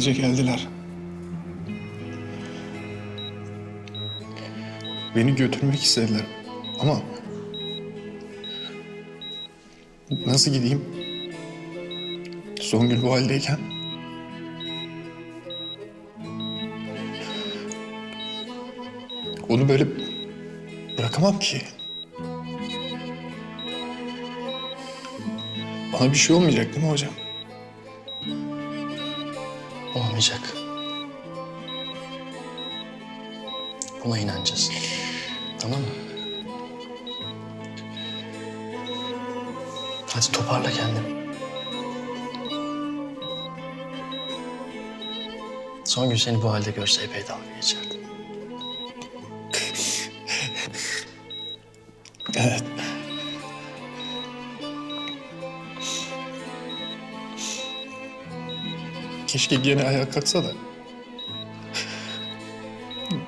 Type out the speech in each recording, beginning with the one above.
Gece geldiler. Beni götürmek istediler. Ama nasıl gideyim? Songül bu haldeyken. Onu böyle bırakamam ki. Bana bir şey olmayacak değil mi hocam? Olmayacak. Buna inanacağız. Tamam mı? Hadi toparla kendini. Son gün seni bu halde görse epey dalga geçerdi. Evet. Keşke gene ayağa kalksa da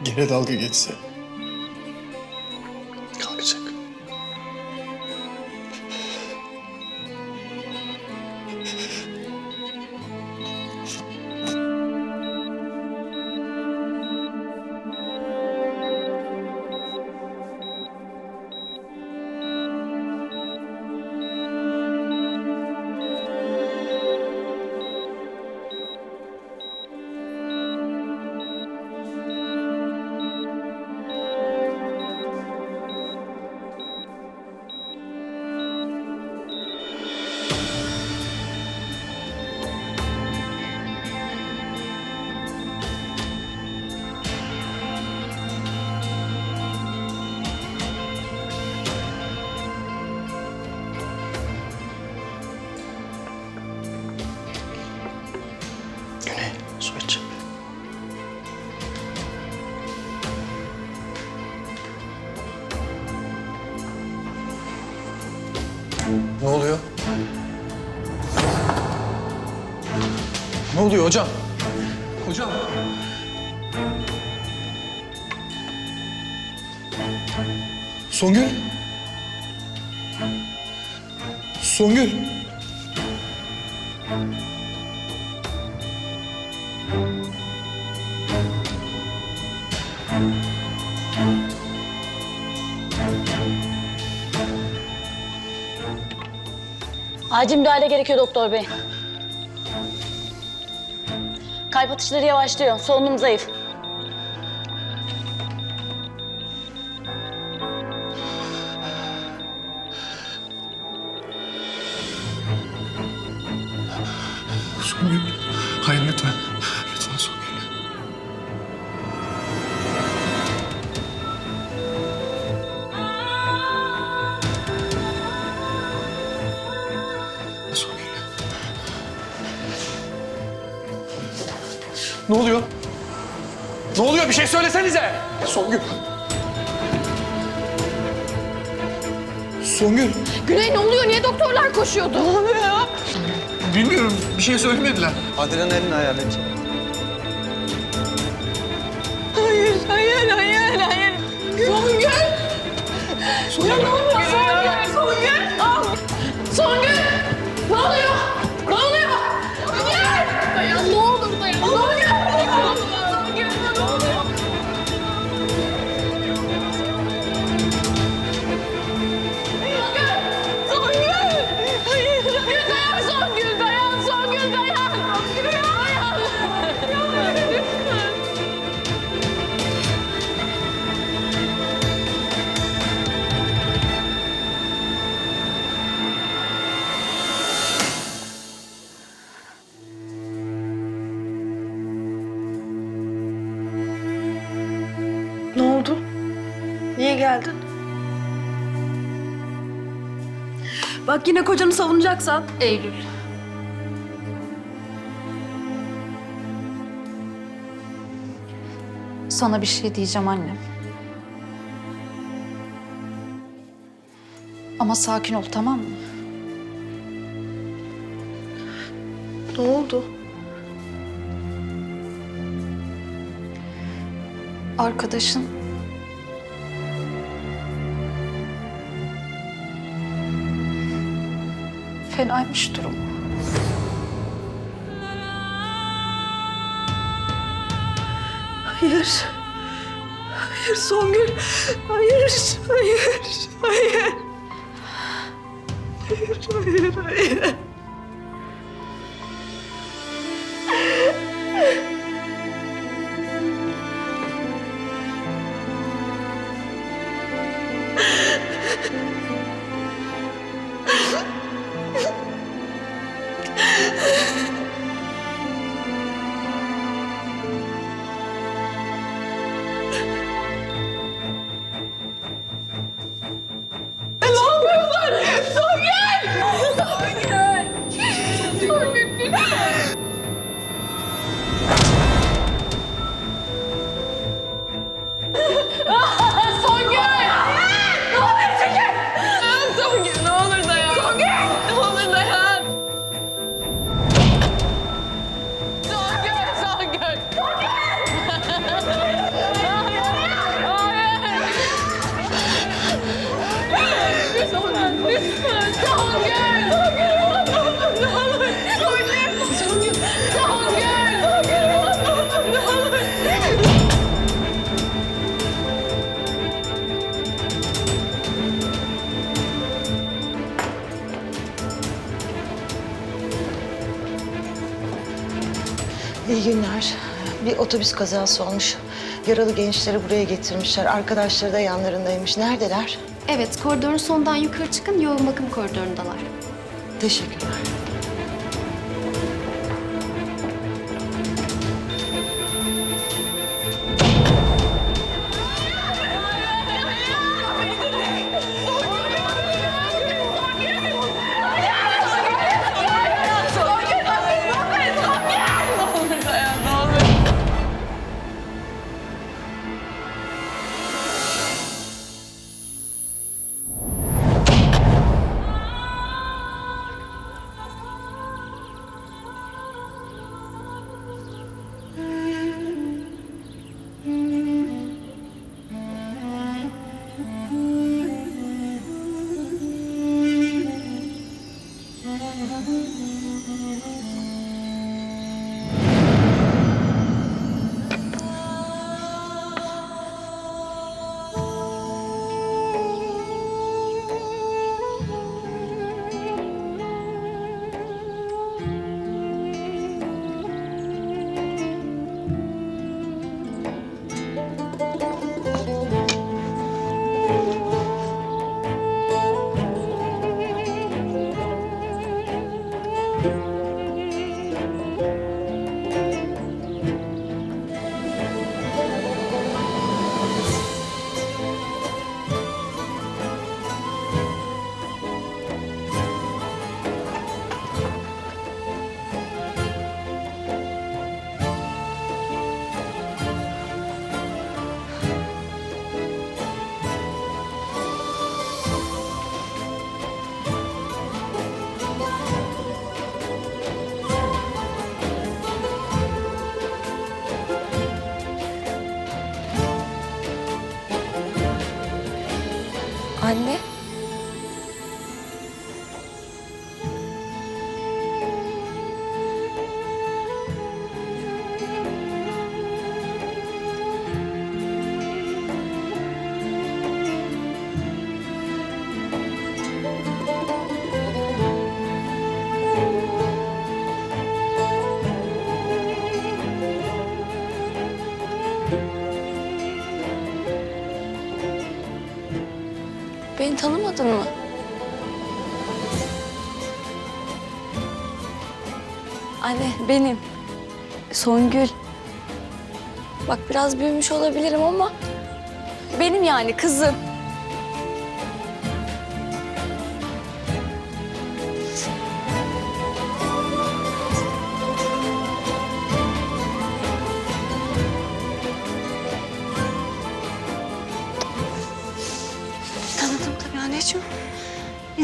gene dalga geçse. Oluyor hocam? Hocam. Songül. Songül. Acil müdahale gerekiyor doktor bey. Kalp atışları yavaşlıyor. Solunum zayıf. Songül. Hayır. Lütfen Songül. Güney ne oluyor? Niye doktorlar koşuyordu? Ne oluyor ya? Bilmiyorum. Bir şey söylemediler. Adrenalin ayarlayacağım. Hayır, hayır, hayır, hayır. Songül! Ya ne oluyor? Bak yine kocanı savunacaksan. Eylül. Sana bir şey diyeceğim annem. Ama sakin ol tamam mı? Ne oldu? Arkadaşın fenaymış durum. Hayır. Hayır Songül. Hayır. Hayır. Hayır. Hayır, hayır, hayır. İyi günler. Bir otobüs kazası olmuş. Yaralı gençleri buraya getirmişler. Arkadaşları da yanlarındaymış. Neredeler? Evet, koridorun sonundan yukarı çıkın, yoğun bakım koridorundalar. Teşekkürler. Beni tanımadın mı? Anne benim. Songül. Bak biraz büyümüş olabilirim ama benim yani kızım.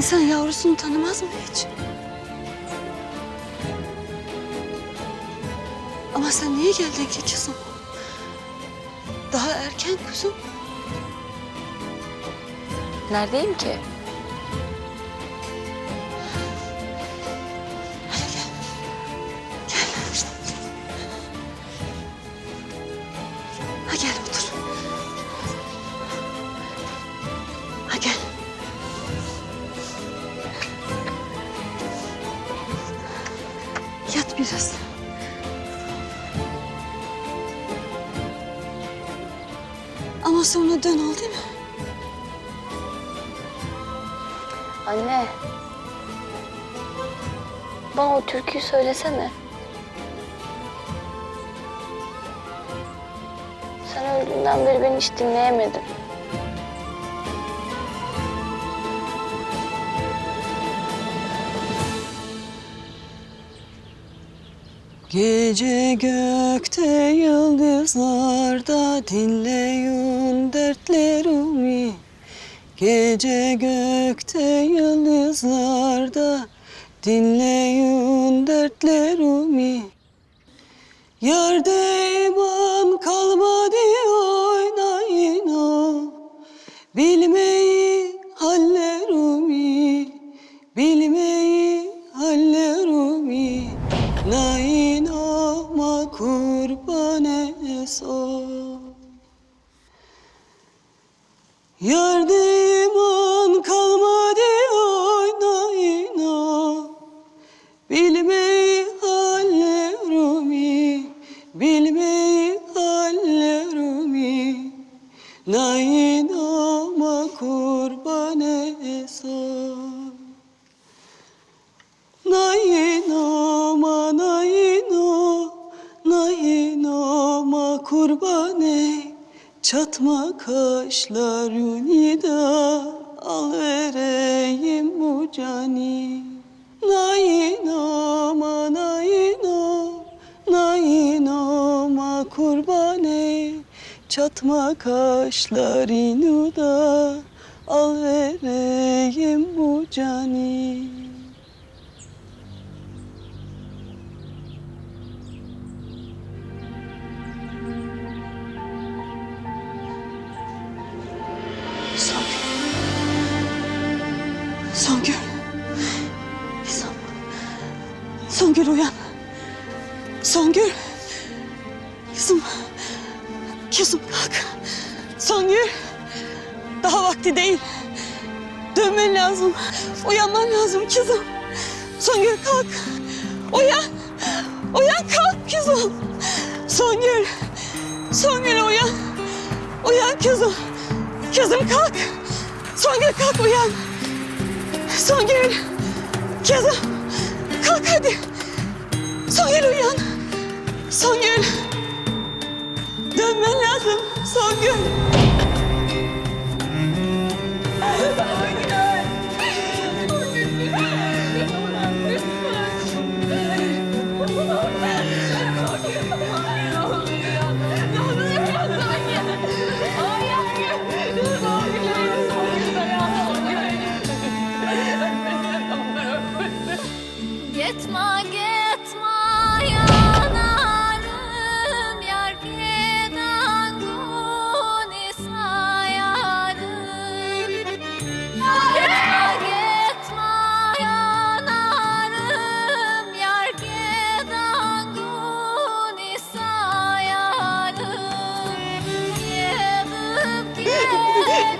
İnsan yavrusunu tanımaz mı hiç? Ama sen niye geldin ki kızım? Daha erken kuzum. Neredeyim ki? Anne. Bana o türküyü söylesene. Sen öldüğünden beri ben hiç dinleyemedim. Gece gökte yıldızlarda dinleyin dertlerimi Gece gökte yıldızlarda dinleyin dertlerimi Yerde Nain ama kurban eso Nayino nayino nayino kurbane Çatma kaşlarını Çatma kaşlarını da al vereyim bu cani Songül kalk. Uyan. Uyan kalk kızım. Songül. Songül uyan. Uyan kızım. Kızım kalk. Songül kalk uyan. Songül. Kızım. Kalk hadi. Songül uyan. Songül. Dönmen lazım. Songül. Gitme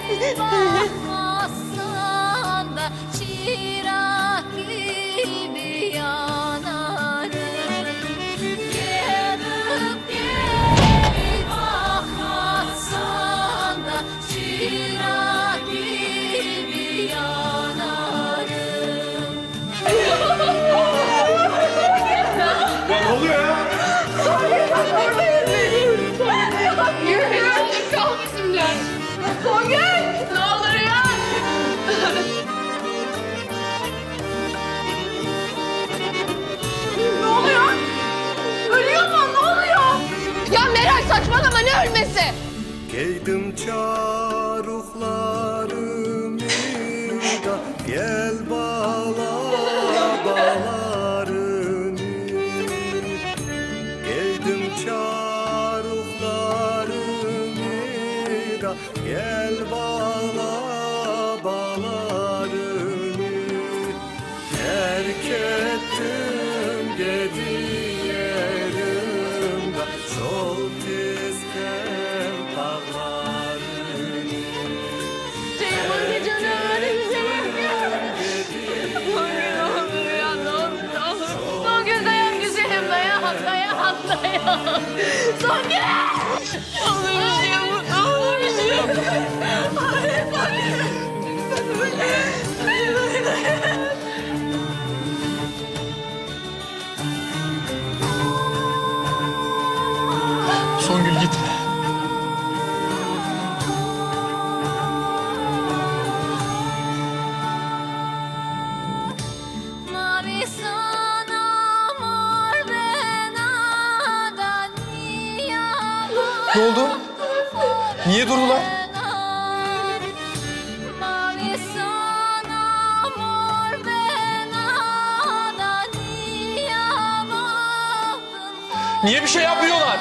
你 Giydim çaruklarımı Ne oldu? Niye durdular? Niye bir şey yapmıyorlar?